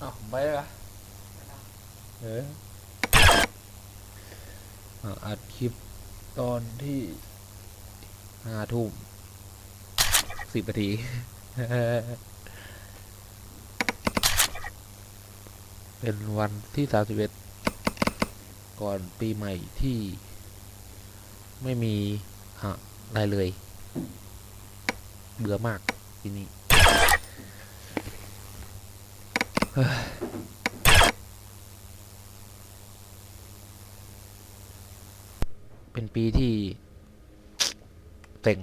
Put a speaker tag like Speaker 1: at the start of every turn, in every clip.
Speaker 1: อ้าวไปแล้วเออออะอัดคลิปตอนที่ห้าทุ่มสิบนาทีเป็นวันที่สามสิบเอ็ดก่อนปีใหม่ที่ ไม่มีอะไรเลย เบื่อมาก ปีนี้เป็นปีที่เต็ง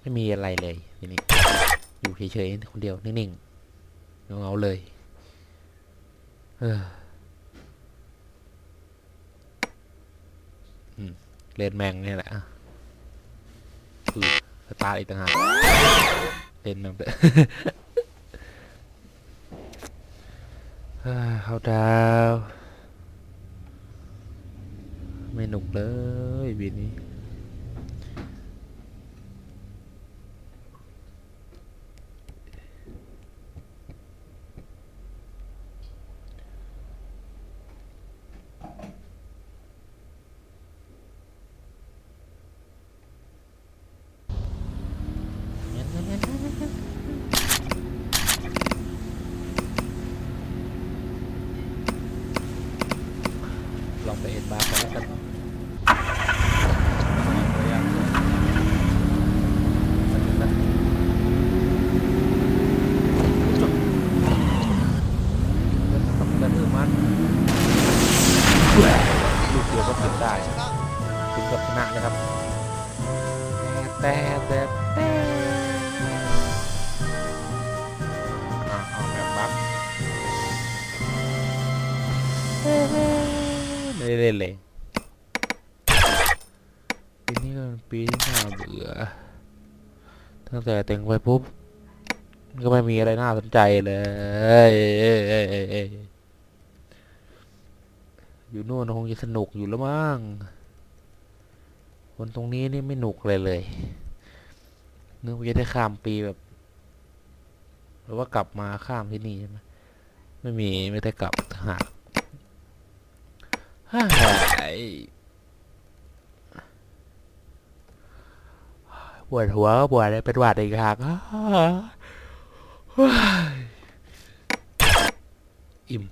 Speaker 1: ไม่มีอะไรเลยทีนี้อยู่เฉยๆคนเดียวนิ่งๆเงาๆเลยเออเลนแมงเนี่ยแหละอะคือ ตาอีกต่างหากเล่นแมงเถอะเฮ้ยเข้าดาว ไม่หนุกเลยวีนี้ ลองไปเอ็นบาร์ก่อนแล้วกันกระทืบมัน ลูกเดียวก็ทำได้ถึงกับชนะนะครับ แต่แต่แต่อะเอาแบบบัฟไม่ได้เล่นเลยปีนี้ก็เป็นปีที่น่าเบื่อตั้งแต่เต็งไปปุ๊บก็ไม่มีอะไรน่าสนใจเลย อยู่นู่นคงจะสนุกอยู่แล้วมั้งคนตรงนี้นี่ไม่หนุกเลยเลยนึกว่าจะได้ข้ามปีแบบหรือว่ากลับมาข้ามที่นี่ใช่ไหมไม่มีไม่ได้กลับหากฮ่าปวดหัวก็ปวดเลยเป็นหวัดอีกครั้งอิ่ม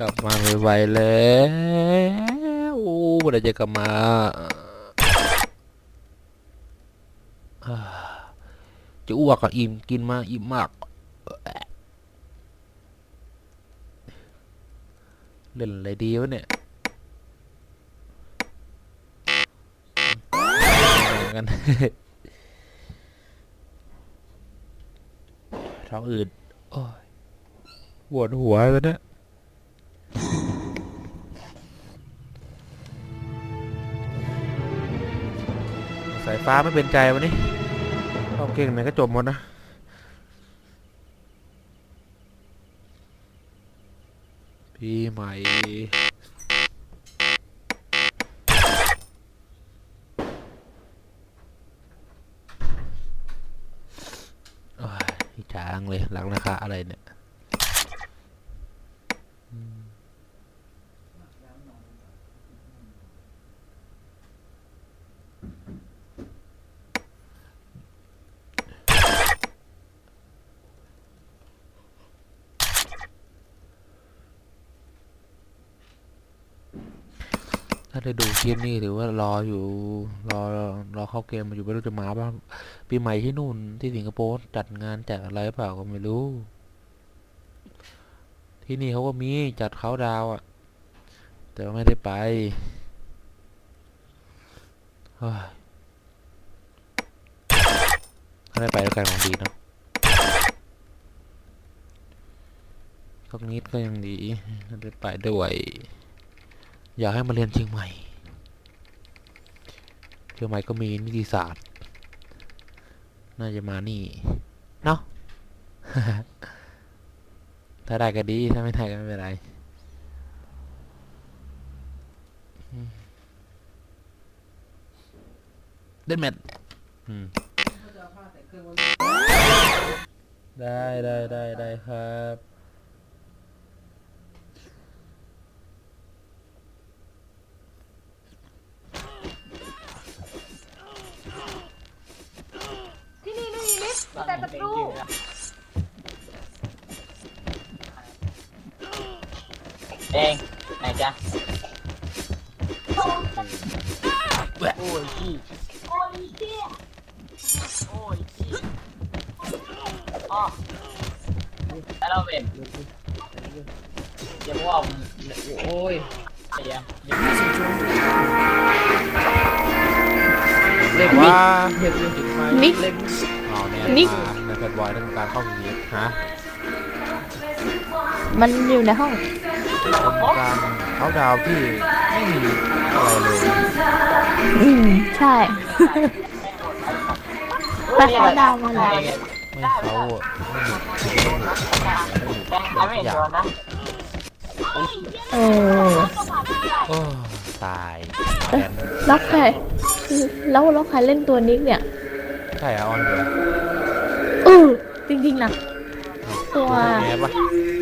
Speaker 1: กลับมาไวๆแล้วโอ้เมื่อไรจะกลับมาจะอ้วกอะอิ่มกินมาอิ่มมาก เล่นอะไรดีวะเนี่ยเหมือนกันท้องอืดโอ้ยปวดหัวแล้วเนี่ย ฟ้าไม่เป็นใจวันนี้ชอบเก่งไหนก็จบหมดนะปีใหม่โอ้ยอีจางเลยหลังราคาอะไรเนี่ยอืม ถ้าได้ดูคลิปนี้ถือว่ารออยู่รอรอเข้าเกมมาอยู่ไม่รู้จะมาบ้างปีใหม่ที่นู่นที่สิงคโปร์จัดงานจัดอะไรเปล่าก็ไม่รู้ ที่นี่เขาก็มีจัดเขาดาวน์อะ แต่ว่าไม่ได้ไปเฮ้ยถ้าได้ไปแล้วกันของดีเนาะสักนิดก็ยังดีถ้าได้ไปด้วย อยากให้มาเรียนเชียงใหม่เชียงใหม่ก็มีนิติศาสตร์ น่าจะมานี่ เนาะถ้าได้ก็ดี ถ้าไม่ได้ก็ไม่เป็นไรเล่นแมทอืมได้ได้ได้ได้ครับ
Speaker 2: ที่นี่ไม่มีลิฟต์มีแต่ประตู
Speaker 3: เองไหนจ๊ะ
Speaker 1: แหวะ
Speaker 3: โอ้ยขี้
Speaker 2: โอ้ยเชี่ย
Speaker 3: โอ้ยขี้อ๋อแล้วเราเป็นอย่าบอกว่าโอ้ยไอ้ยัง
Speaker 1: เรียกว่า
Speaker 4: นิก
Speaker 1: อ๋อเนี่ย
Speaker 4: นิก
Speaker 1: มาในแฟนบอยต้องการเข้าอย่างนี้ฮะ
Speaker 4: มันอยู่ในห้อง
Speaker 1: เป็นการเขาดาวที่ไม่มีอะไรเลย
Speaker 4: อืมใช่ ไปเขาดาวมาแล้ว
Speaker 1: ไม่เขาอะไม่หนุกไม่หนุกไม่หนุก
Speaker 3: แกงใครไม่เห็นโดนนะ
Speaker 4: เออ
Speaker 1: อ้ตายแล้
Speaker 4: วใครแล้วแล้วใครเล่นตัวนิกเนี่ย
Speaker 1: ใช่อะออนเหรอ
Speaker 4: เออจริงๆนะตัว
Speaker 1: แอบปะ
Speaker 4: ไม่ใช่ตัวผู้หญิงอะ
Speaker 1: อ๋อ
Speaker 4: ใช่ปะวะดู
Speaker 1: เราที่ดีใจที่ว่า
Speaker 3: พี่ครับ
Speaker 1: แหมแหวะ
Speaker 4: ใครจะไปะ
Speaker 1: โอ้แม่งหมดอะไรวะ
Speaker 3: เกี่ยวกับ
Speaker 4: ไม่แม่
Speaker 1: จริงเห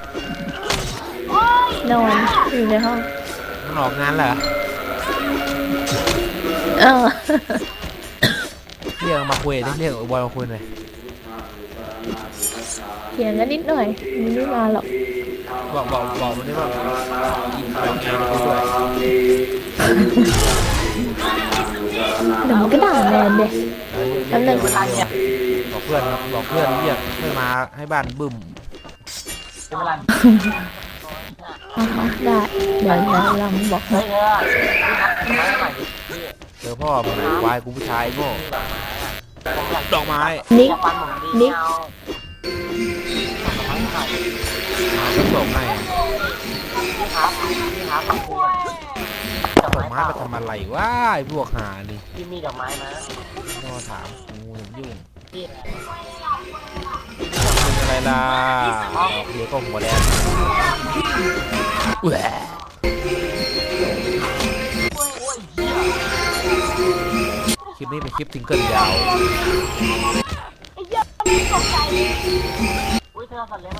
Speaker 1: นอน
Speaker 4: อยู่ในห้อง
Speaker 1: มันออกงานเหรอ
Speaker 4: เออ
Speaker 1: เรียกมาคุยดิเรียกไอ้บอยมาคุยหน่อย
Speaker 4: เถียงกันนิดหน่อยมันไม่มาหรอก
Speaker 1: บอกบอกบอกมันได้ว่าอีกออกงานมาคุยด้วย
Speaker 4: เดี๋ยวมันก็ด่าแมนเด็แป๊บนึง
Speaker 1: บอกเพื่อนบอกเพื่อนเรียกเพื่อนมาให้บ้านบึ้ม
Speaker 3: เป็นเวลา
Speaker 4: อ๋อได้เดี๋ยวเดี๋ยวลองบอก
Speaker 3: เฮ้
Speaker 4: ให้
Speaker 3: เธอ
Speaker 1: เจอพ่อมึงไหนวายกูผู้ชายโง่ดอกไม้
Speaker 4: นิก
Speaker 3: จะฟันผมดี
Speaker 4: นิก
Speaker 3: เอาเอาไม้หน่อย
Speaker 1: มาก็ส่งให้
Speaker 3: ดอกไม้
Speaker 1: มาทำอะไรวะไอ้พวกหานี่
Speaker 3: พี่มีดอกไม้ไหม
Speaker 1: นอถามกูยุ่ง ไรล่ะเดี๋ยวก็หัวแล้วแหวะคลิปนี้เป็นคลิปซิงเกิลยาว
Speaker 2: ไอ้เหี้ยมันตกใจ
Speaker 3: อุ้ยเธอสัตว์เลี้ย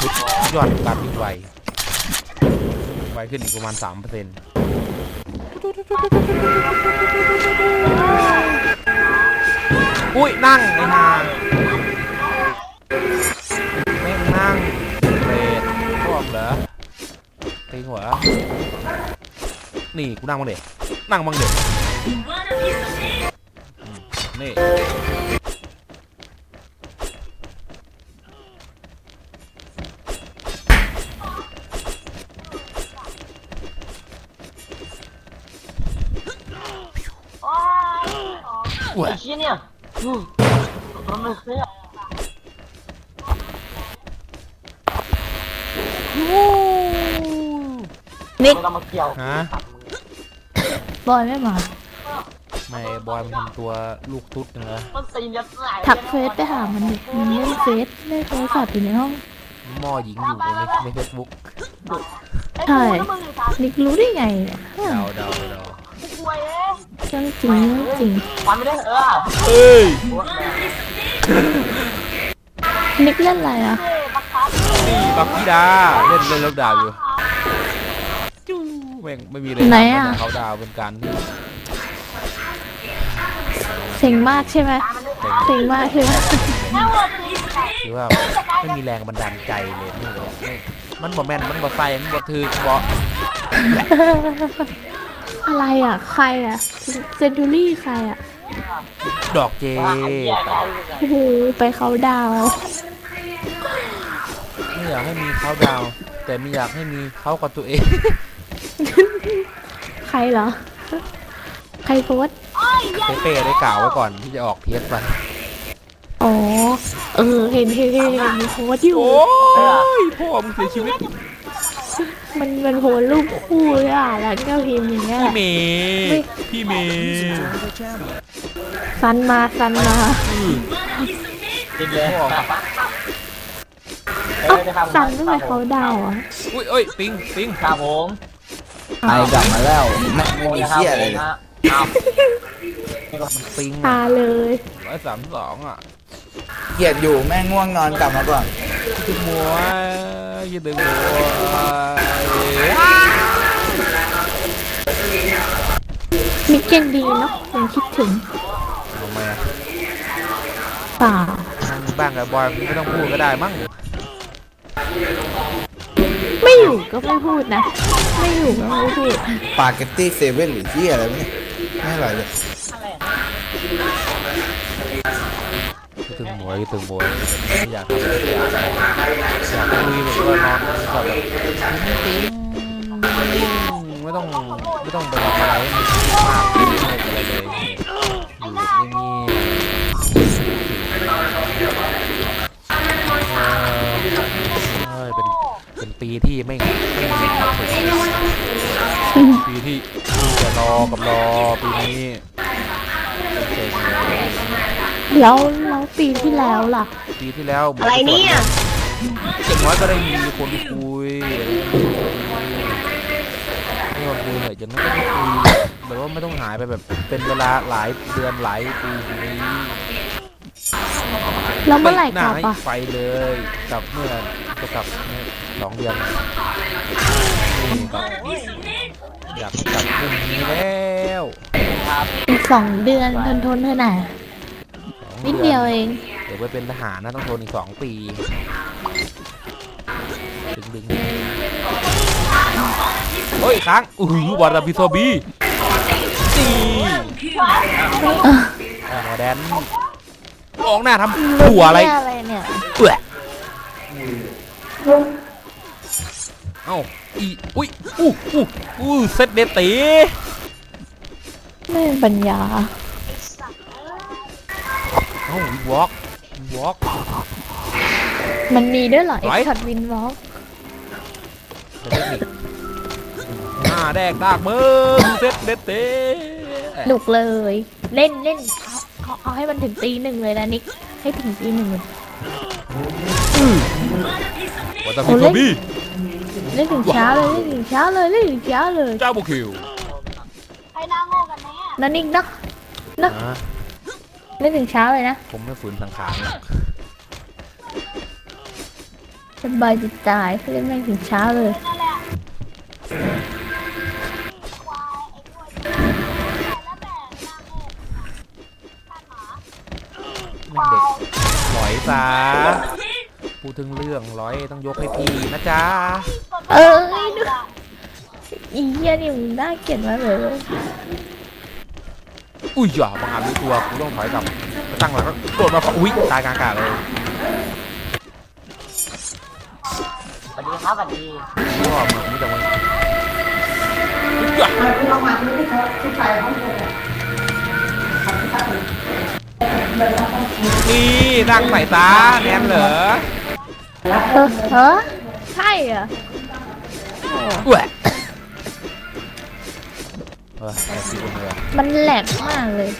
Speaker 1: ชุดยอดการวิ่งไวไวขึ้นอีกประมาณ3%เปอร์เซ็นต์อุ้ยนั่งไอ้ห่าแม่งนั่งเรดชอบเหรอตีหัวนี่กูนั่งบ้างเด็นั่งบ้างเด็นี่
Speaker 3: ไอ้เชี่ยเนี่ยอืมมันไม่เคย
Speaker 4: นิก
Speaker 3: เรามาเกี่ยว
Speaker 1: ฮะ
Speaker 4: บอยไม่มา
Speaker 1: ไม่บอยมันทำตัวลูกตุ๊ดเหรอ
Speaker 3: มันตีนยัดไหล
Speaker 4: ทักเฟซไปหามันดิมันเล่นเฟซเล่นโทรศัพท์อยู่ในห้อง
Speaker 1: หม้อหญิงอยู่ในในเฟซบุ๊ก
Speaker 4: ใช่
Speaker 2: ไอ้กูแล้วมึงไอ้สัตว์
Speaker 4: นิกรู้ได้ไงเนี่ย
Speaker 1: เดาเดาเดา
Speaker 2: ไอ้กล้วย เอ้ย
Speaker 4: เรื่องจริงเรื่องจริง
Speaker 3: ฟันไม่ได้เออ
Speaker 1: เอ้ย
Speaker 3: หัวแม่
Speaker 4: นิกเล่นอะไรอะ
Speaker 2: เอ้ยบักคับ
Speaker 1: นี่บักกี้ดาเล่นเล่นแล้วดาวอยู่จู้แม่งไม่มีอะไร
Speaker 4: ไหนอะ
Speaker 1: ทำเขาดาวเป็นการที่
Speaker 4: เซ็งมากใช่ไหม
Speaker 1: เต็ง
Speaker 4: เซ็งมากใช่ไหม
Speaker 2: ถ้าวัวตัวนี้แตก
Speaker 1: คือว่าไม่มีแรงบันดาลใจเลยนี่เลยไม่มันบ่แม่นมันบ่ใส่มันบ่ถือบ่
Speaker 4: อะไรอะ ใครอะเซนตูรี่ใครอะ
Speaker 1: ดอกเจ
Speaker 3: ว่าไอ้เหี้ยได้เลย
Speaker 4: โอ้โหไปเขาดาวน์
Speaker 1: ไม่อยากให้มีเขาดาวน์แต่ไม่อยากให้มีเขากับตัวเอง
Speaker 4: ใครเหรอ ใครโพสต์
Speaker 2: โอ้ยเหี้ย
Speaker 1: เป้ได้กล่าวไว้ก่อนที่จะออกเทสไป
Speaker 4: อ๋อ เออ เห็นเห็นเห็นเห็นมีโพสต์อยู่
Speaker 1: โอ้ยพ่อมึงเสียชีวิต
Speaker 4: มันมันโพสต์รูปคู่เลยอะแล้วก็พิมพ์อย่างเงี้ย
Speaker 1: พี่เมย์พี่เมย์
Speaker 4: ซันมาซันมา
Speaker 3: จริงเลย
Speaker 1: พ่อ
Speaker 3: เอ
Speaker 4: เอ้า
Speaker 3: อนะครับ
Speaker 4: ซันไม่ไปเขาดาวน์อะ
Speaker 1: อุ้ยเอ้ยปิงปิง
Speaker 3: ครับผม
Speaker 5: ไอกลับมาแล้วแม่งไม่มีเชี่ยอะไรเลย
Speaker 3: อ้าว
Speaker 1: ปิง
Speaker 4: ตาเลย
Speaker 1: ร้อยสามสองอะ
Speaker 5: เกลียดอยู่แม่งง่วงนอนกลับมาก่อน
Speaker 1: ดึงหัวอย่าดึงหัว
Speaker 4: มิกยังดีเนาะยังคิดถึง
Speaker 1: ทำไมอะ
Speaker 4: เปล่า
Speaker 1: นั่งบ้างกับบอยไม่ต้องพูดก็ได้มั้ง
Speaker 4: ไม่อยู่ก็ไม่พูดนะ ไม่อยู่ก็ไม่พูด
Speaker 5: ปาเกตตี้เซเว่นหรือเชี่ยอะไรวะเนี่ยไม่อร่อยเลย
Speaker 1: คิด ถึงหมวยถึงหมวยไม่อยากอะไรอยากอยากคุยแบบว่านอนแบบแบบไม่ต้องไม่ต้องไปทำอะไรให้มันมากไม่ต้องอะไรเลยอยู่อย่างนี้เออเป็นเป็นปีที่ไม่ไม่มีความสุขปีที่จะรอกับรอปีนี้เซ็งเลย
Speaker 4: แล้วแล้วปีที่แล้วล่ะ
Speaker 1: ปีที่แล้ว
Speaker 2: อะไรเนี่ย
Speaker 1: อย่างน้อยก็ได้มีคนคุยไม่คนคุยเหอะอย่างน้อยก็ได้คุยแบบว่าไม่ต้องหายไปแบบเป็นเวลาหลายเดือนหลายปีนี้
Speaker 4: แล้วเมื่อไหร่กลับ
Speaker 1: ไม่
Speaker 4: อะ
Speaker 1: ไปเลยกลับเมื่อจะกลับเมื่อสองเดือนนี่กลับอยากให้กลับพรุ่งนี้แล้ว
Speaker 4: อีกสองเดือนทนทนเท่าไหร่
Speaker 1: สอง
Speaker 4: นิดเดียวเอง
Speaker 1: เดี๋ยวไปเป็นทหารนะต้องทนอีกสองปี ดึงดึงเฮ้ยค้างอือหือวาราบิโซบีนี่หมอแดนมองหน้าทำหัวอะไร
Speaker 4: เนี่ยอะไรเนี่ย
Speaker 1: เปื่อเอ้าอีอุ้ยอู้อู้อู้เซตเดตี
Speaker 4: ไม่มีปัญญา
Speaker 1: เอ้า วิวอล์กวอล์ก
Speaker 4: มันมีด้วยเหรอ
Speaker 1: ไห
Speaker 4: ไอ้
Speaker 1: ว
Speaker 4: ช็อตวินวอล์ก
Speaker 1: เทคนิคหน้าแดกดากมึงเซตเดตี
Speaker 4: หนุกเลย เล่นเล่นเอาเอาเอาให้มันถึงตีหนึ่งเลยนะนิกให้ถึงตีหนึ่งเลย
Speaker 1: วาตาบิโซบี
Speaker 4: เล่นถึงเช้าเลยเล่นถึงเช้าเลยเล่นถึงเช้าเลย
Speaker 1: เจ้าบุคิว
Speaker 2: ใครน่าโง่กันแน่
Speaker 4: นั่นนิกเนาะ
Speaker 1: นะ
Speaker 4: เล่นถึงเช้าเลยนะ
Speaker 1: ผมไม่ฝืนสังขารหรอก
Speaker 4: สบายจิตใจเล่นแม่งถึงเช้าเลย
Speaker 2: นั่นแหละควายไอ้กล้วยแล้วแต่น่าโง่ท่านหมา
Speaker 1: นั่นเด็กร้อยซาพูดถึงเรื่องร้อยต้องยกให้พี่นะจ๊ะ
Speaker 4: เออดูอีเหี้ยนี่มึงน่าเกลียดมากเลย
Speaker 1: อุ้ยอย่าบังอารู้ตัวกูต้องถอยกลับตั้งหลักแล้วโดดมาอุ้ยตายกลางอากาศเลย
Speaker 3: สวัสดีครับสวัสดี
Speaker 1: พ่อมึงนี่แต่มึงอุ๊ยอย่านี่นั่งใส่ตาแนนเหรอ
Speaker 4: เออใช่เหรอ
Speaker 1: แหวะ
Speaker 4: มันแหลกมากเลย